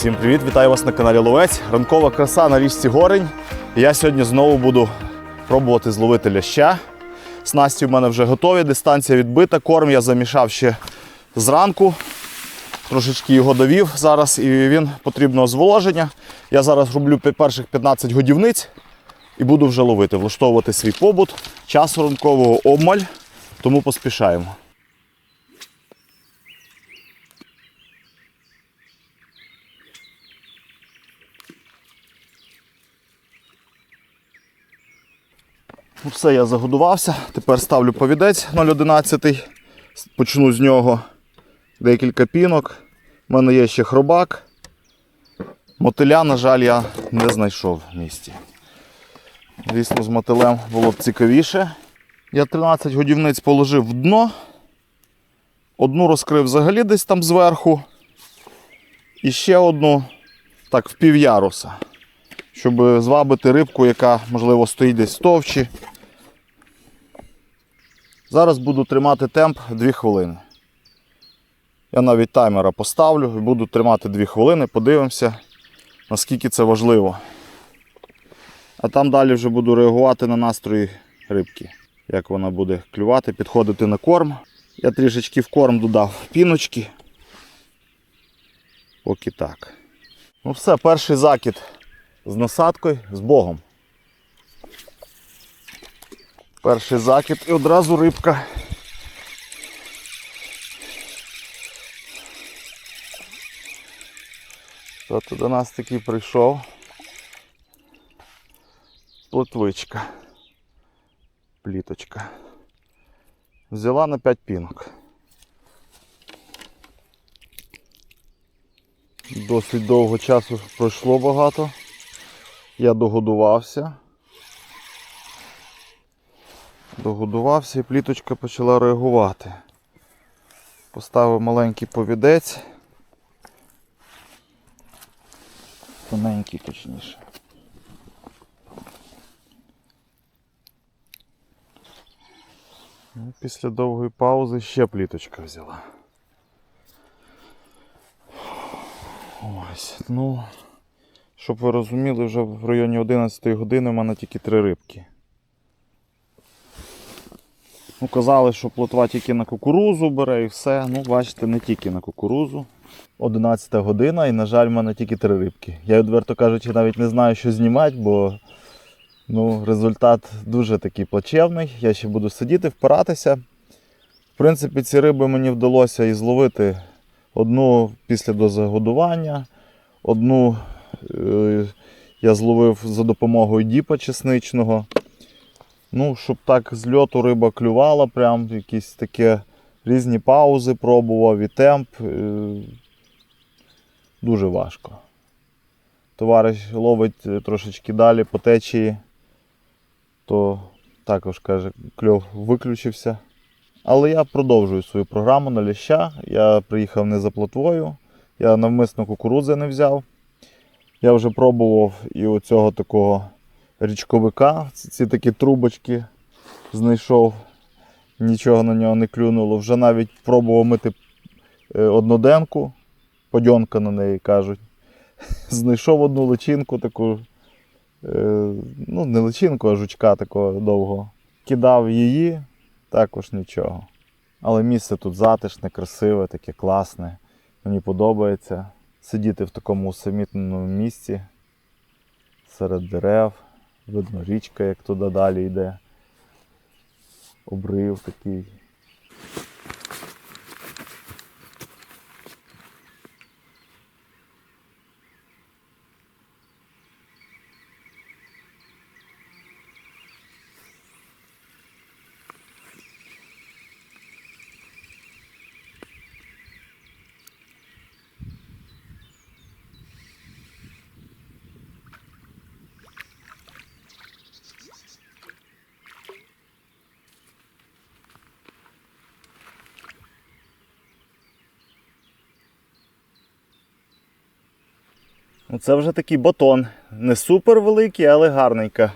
Всім привіт, вітаю вас на каналі Ловець. Ранкова краса на річці Горень. Я сьогодні знову буду пробувати зловити ляща. Снасті в мене вже готові, дистанція відбита. Корм я замішав ще зранку. Трошечки його довів зараз і він потрібно зволоження. Я зараз роблю перших 15 годівниць і буду вже ловити, влаштовувати свій побут. Часу ранкового обмаль, тому поспішаємо. Ну, Все, я загодувався. Тепер ставлю повідець 0,11. Почну з нього декілька пінок. У мене є ще хробак. Мотиля, на жаль, я не знайшов в місті. Звісно, з мотилем було б цікавіше. Я 13 годівниць положив в дно. Одну розкрив взагалі десь там зверху. І ще одну так в півяруса щоб звабити рибку, яка, можливо, стоїть десь в товчі. Зараз буду тримати темп 2 хвилини. Я навіть таймера поставлю і буду тримати 2 хвилини, подивимося, наскільки це важливо. А там далі вже буду реагувати на настрої рибки. Як вона буде клювати, підходити на корм. Я трішечки в корм додав піночки. Поки так. Ну все, перший закид з насадкою, з Богом. Перший закид і одразу рибка. Хто то до нас такий прийшов? Плотвичка. Пліточка. Взяла на 5 пінок. Досить довго часу пройшло багато. Я догодувався. Догодувався і пліточка почала реагувати. Поставив маленький повідець. Тоненький точніше. Ну, Після довгої паузи ще пліточка взяла. Ось, ну. Щоб ви розуміли, вже в районі 11 години в мене тільки три рибки. Ну, казали, що плотва тільки на кукурузу бере і все. Ну, бачите, не тільки на кукурузу. 11 година і, на жаль, в мене тільки три рибки. Я, відверто кажучи, навіть не знаю, що знімати, бо ну, результат дуже такий плачевний. Я ще буду сидіти, впиратися. В принципі, ці риби мені вдалося і зловити одну після дозагодування, одну я зловив за допомогою діпа чесничного. Ну, щоб так з льоту риба клювала, прям якісь такі різні паузи пробував і темп. Е, Дуже важко. Товариш ловить е, трошечки далі по течії, то також каже, кльов виключився. Але я продовжую свою програму на ляща. Я приїхав не за плотвою, я навмисно кукурудзи не взяв. Я вже пробував і оцього такого річковика. Ці, такі трубочки знайшов, нічого на нього не клюнуло. Вже навіть пробував мити е, одноденку, подьонка на неї кажуть. Знайшов одну личинку таку, е, ну не личинку, а жучка такого довго. Кидав її, також нічого. Але місце тут затишне, красиве, таке класне. Мені подобається сидіти в такому усамітненому місці серед дерев, видно річка, як туди далі йде. Обрив такий. Це вже такий батон. Не супер великий, але гарненька.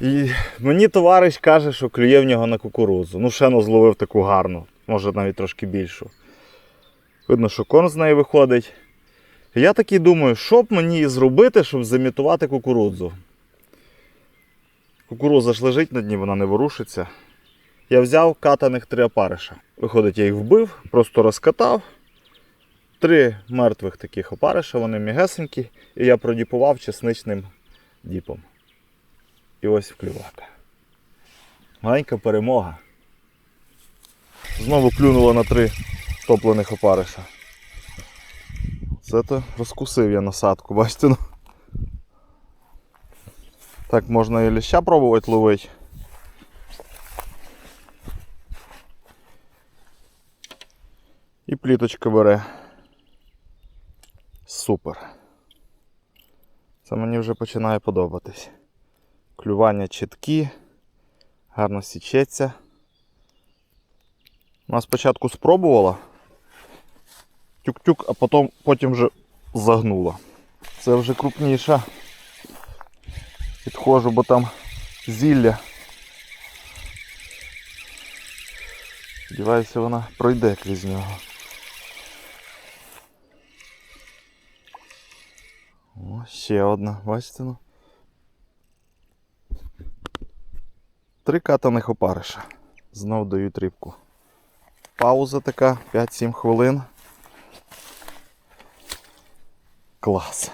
І мені товариш каже, що клює в нього на кукурудзу. Ну, ще ну, зловив таку гарну, може навіть трошки більшу. Видно, що корм з неї виходить. Я такий думаю, що б мені зробити, щоб замітувати кукурудзу. Кукурудза ж лежить на дні, вона не ворушиться. Я взяв катаних три опариша. Виходить, я їх вбив, просто розкатав. Три мертвих таких опариша, вони мігесенькі, і я продіпував чесничним діпом. І ось вклювака. Маленька перемога. Знову клюнуло на три топлених опариша. Це то розкусив я насадку, бачите? ну. Так можна і ліща пробувати ловити. І пліточка бере. Супер. Це мені вже починає подобатись. Клювання чіткі, гарно січеться. Вона спочатку спробувала. Тюк-тюк, а потім, потім вже загнула. Це вже крупніша. Підходжу, бо там зілля. Сподіваюся, вона пройде крізь нього. О, ще одна, бачите? Ну? Три катаних опариша. Знов дають рибку. Пауза така, 5-7 хвилин. Клас.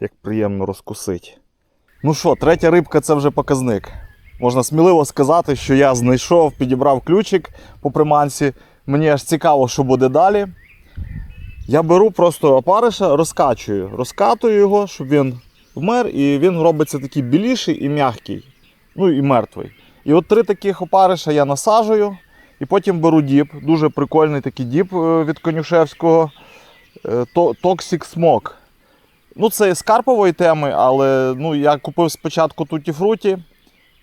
Як приємно розкусить. Ну що, третя рибка це вже показник. Можна сміливо сказати, що я знайшов, підібрав ключик по приманці. Мені аж цікаво, що буде далі. Я беру просто опариша, розкачую. Розкатую його, щоб він вмер, і він робиться такий біліший і м'який. Ну і мертвий. І от три таких опариша я насаджую, і потім беру діп. Дуже прикольний такий діп е, від Конюшевського. Е, Toxic Smoke. Ну, це з карпової теми, але ну, я купив спочатку туті фруті,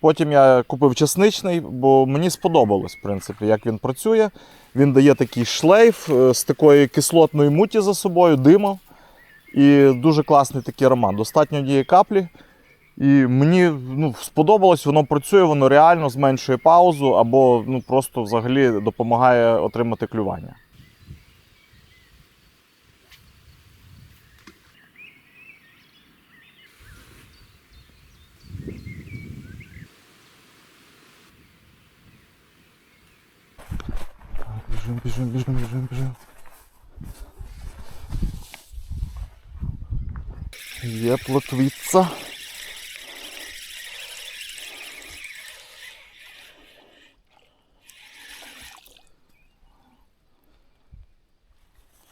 потім я купив чесничний, бо мені сподобалось, в принципі, як він працює. Він дає такий шлейф е, з такої кислотної муті за собою, диму. І дуже класний такий аромат. Достатньо діє каплі. І мені ну, сподобалось, воно працює, воно реально зменшує паузу або ну, просто взагалі допомагає отримати клювання. Біжим, біжим, біжим, біжим, біжим. Є плотвиця.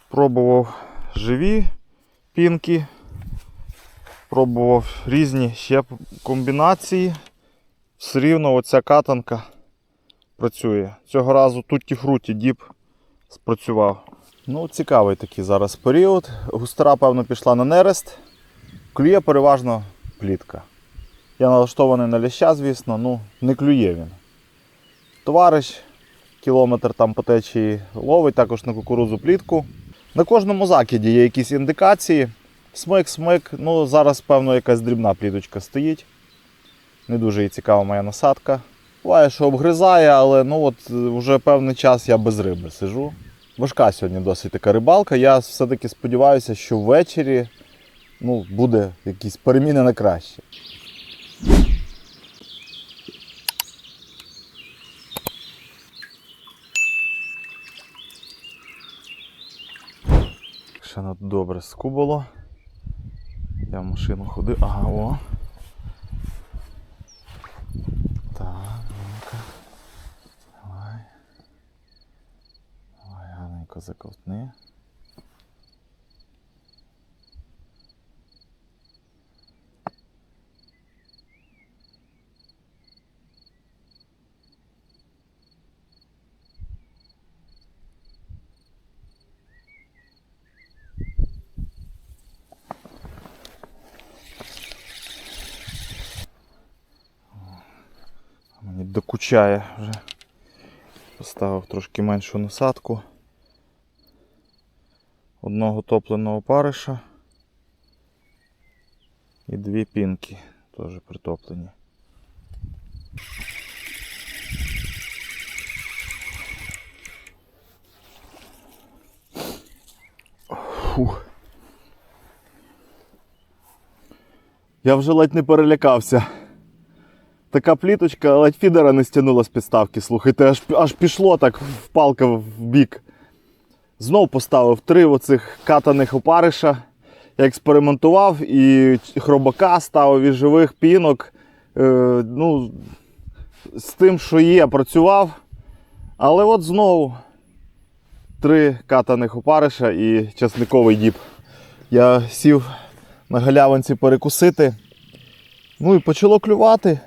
Пробував живі пінки, пробував різні ще комбінації. Все рівно оця катанка працює. Цього разу тутті фруті діп спрацював. Ну, цікавий такий зараз період. Густера, певно, пішла на нерест. Клює переважно плітка. Я налаштований на ляща, звісно, ну не клює він. Товариш кілометр там по течії ловить також на кукурудзу плітку. На кожному закиді є якісь індикації. Смик, смик. Ну, зараз, певно, якась дрібна пліточка стоїть. Не дуже їй цікава моя насадка. Буває, що обгризає, але ну от вже певний час я без риби сижу. Важка сьогодні досить така рибалка. Я все-таки сподіваюся, що ввечері ну, буде якісь переміни на краще. Ще ну, добре скубало. Я в машину ходив. Ага, о. Так, заковтни. Докучає вже. Поставив трошки меншу насадку одного топленого париша і дві пінки теж притоплені. Фух. Я вже ледь не перелякався. Така пліточка, ледь фідера не стягнула з підставки, слухайте, аж аж пішло так, в палка в бік. Знов поставив три оцих катаних опариша. Я експериментував і хробака ставив і живих пінок. Е, ну, з тим, що є, працював. Але от знову три катаних опариша і часниковий діб. Я сів на галявинці перекусити. Ну і почало клювати.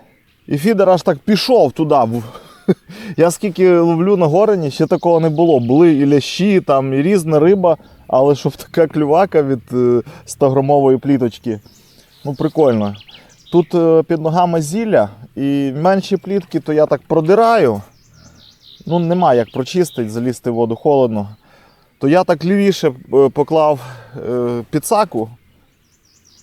І фідер аж так пішов туди. Я скільки ловлю на горені, ще такого не було. Були і лящі, там, і різна риба, але щоб така клювака від 100-грамової пліточки. Ну, прикольно. Тут е, під ногами зілля і менші плітки, то я так продираю. Ну, нема як прочистити, залізти в воду холодно. То я так лівіше е, поклав е, підсаку.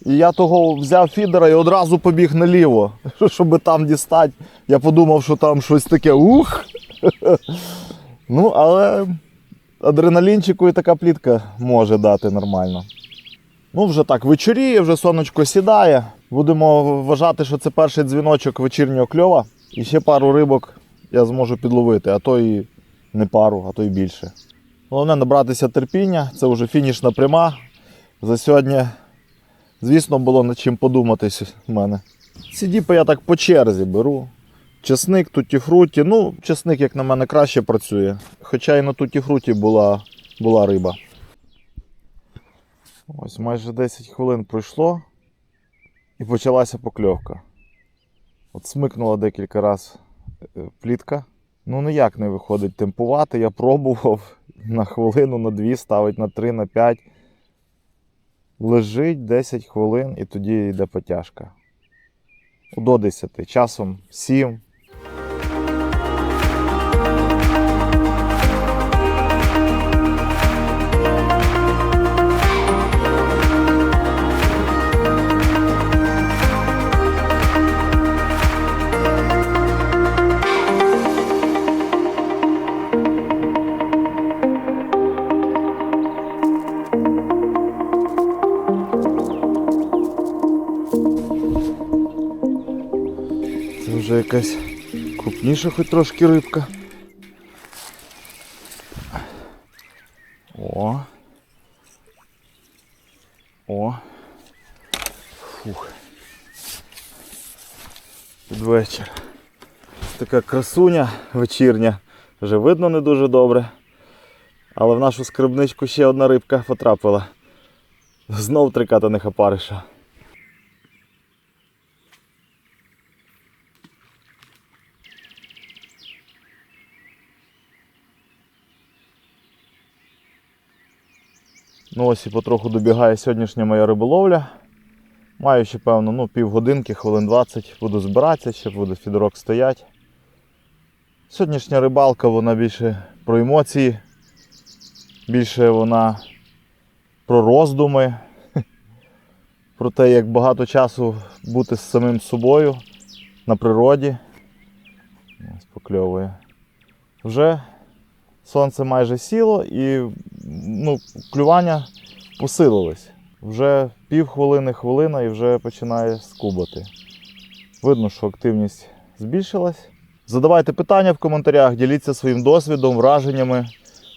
І я того взяв фідера і одразу побіг наліво, щоб там дістати. Я подумав, що там щось таке ух. Ну, але адреналінчику і така плітка може дати нормально. Ну, вже так вечоріє, вже сонечко сідає. Будемо вважати, що це перший дзвіночок вечірнього кльова. І ще пару рибок я зможу підловити, а то і не пару, а то і більше. Головне набратися терпіння, це вже фінішна пряма. За сьогодні, звісно, було над чим подумати в мене. Ці діпи я так по черзі беру. Чесник, туті-фруті. Ну, чесник, як на мене, краще працює. Хоча і на туті-фруті була, була риба. Ось майже 10 хвилин пройшло і почалася покльовка. От смикнула декілька разів е, плітка. Ну ніяк не виходить темпувати. Я пробував на хвилину, на дві, ставить на 3, на 5. Лежить 10 хвилин і тоді йде потяжка. До 10, часом 7. Вже якась крупніша хоч трошки рибка. О. О. Фух. Під вечір. Така красуня вечірня. Вже видно не дуже добре. Але в нашу скарбничку ще одна рибка потрапила. Знов три катаних опариша. Ну ось і потроху добігає сьогоднішня моя риболовля. Маю ще, певно, ну, півгодинки, хвилин 20 буду збиратися, ще буде фідерок стоять. Сьогоднішня рибалка вона більше про емоції, більше вона про роздуми, про те, як багато часу бути з самим собою на природі. Ось покльовує. Вже сонце майже сіло і ну, клювання посилилось. Вже пів хвилини, хвилина і вже починає скубати. Видно, що активність збільшилась. Задавайте питання в коментарях, діліться своїм досвідом, враженнями.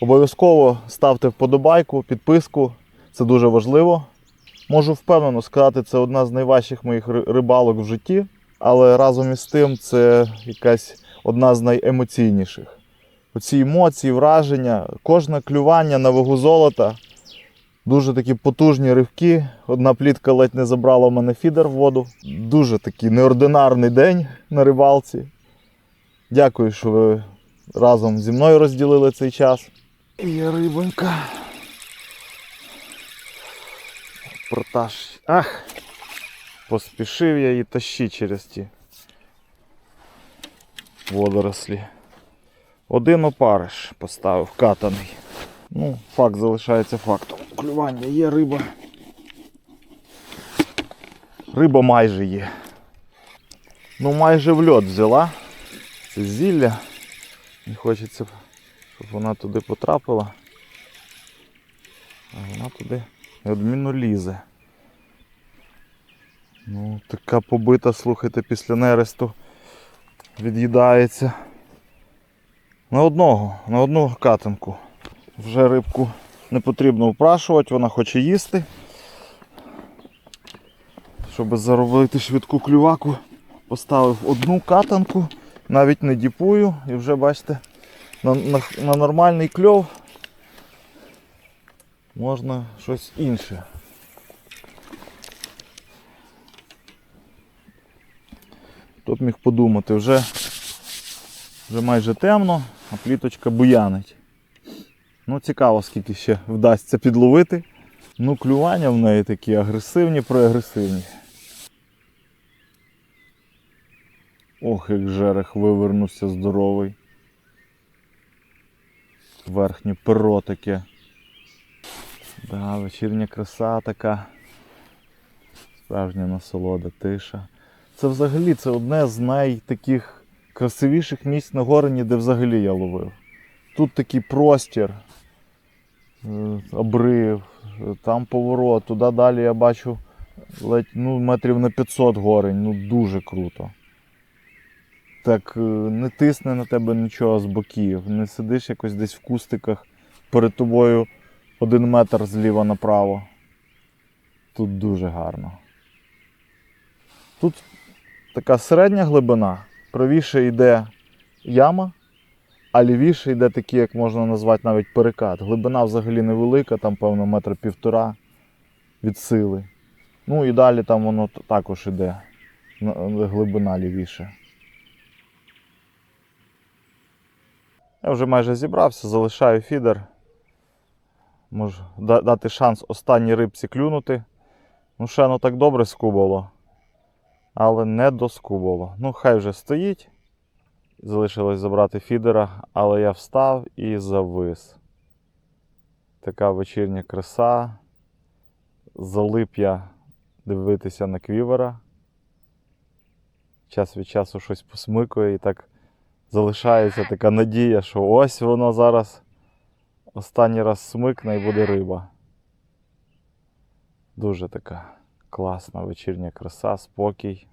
Обов'язково ставте вподобайку, підписку. Це дуже важливо. Можу впевнено сказати, це одна з найважчих моїх рибалок в житті, але разом із тим це якась одна з найемоційніших. Оці емоції, враження, кожне клювання на вагу золота. Дуже такі потужні ривки. Одна плітка ледь не забрала в мене фідер в воду. Дуже такий неординарний день на рибалці. Дякую, що ви разом зі мною розділили цей час. Є рибонька. Протаж. Ах! Поспішив я її тащити через ті водорослі. Один опариш поставив катаний. Ну, факт залишається фактом. Клювання є риба. Риба майже є. Ну, майже в льот взяла. Це зілля. Не хочеться, щоб вона туди потрапила. А вона туди неодмінно лізе. Ну, така побита, слухайте, після нересту від'їдається. На одного, на одну катинку. Вже рибку не потрібно впрашувати, вона хоче їсти. Щоб заробити швидку клюваку, поставив одну катанку, навіть не діпую і вже бачите, на, на, на нормальний кльов можна щось інше. Хто б міг подумати, вже, вже майже темно, а пліточка буянить. Ну, цікаво, скільки ще вдасться підловити. Ну, клювання в неї такі агресивні, проагресивні. Ох, як жерех вивернувся здоровий. Верхнє перо таке. Да, вечірня краса така. Справжня насолода, тиша. Це взагалі це одне з найтаких красивіших місць на горені, де взагалі я ловив. Тут такий простір, е, обрив, там поворот, туди далі я бачу ледь ну, метрів на 500 горень, ну дуже круто. Так е, не тисне на тебе нічого з боків, не сидиш якось десь в кустиках перед тобою один метр зліва направо. Тут дуже гарно. Тут така середня глибина, правіше йде яма, а лівіше йде такий, як можна назвати навіть перекат. Глибина взагалі невелика, там, певно, метр півтора від сили. Ну і далі там воно також йде. Глибина лівіше. Я вже майже зібрався, залишаю фідер. Можу дати шанс останній рибці клюнути. Ну, ще ну так добре скубало. Але не доскубало. Ну, хай вже стоїть. Залишилось забрати фідера, але я встав і завис. Така вечірня краса. Залип я дивитися на квівера. Час від часу щось посмикує і так залишається така надія, що ось воно зараз останній раз смикне і буде риба. Дуже така класна вечірня краса, спокій.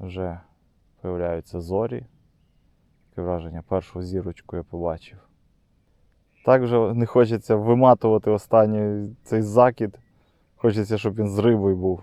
Вже появляються зорі. Таке враження, першу зірочку я побачив. Так вже не хочеться виматувати останній цей закид. Хочеться, щоб він з рибою був.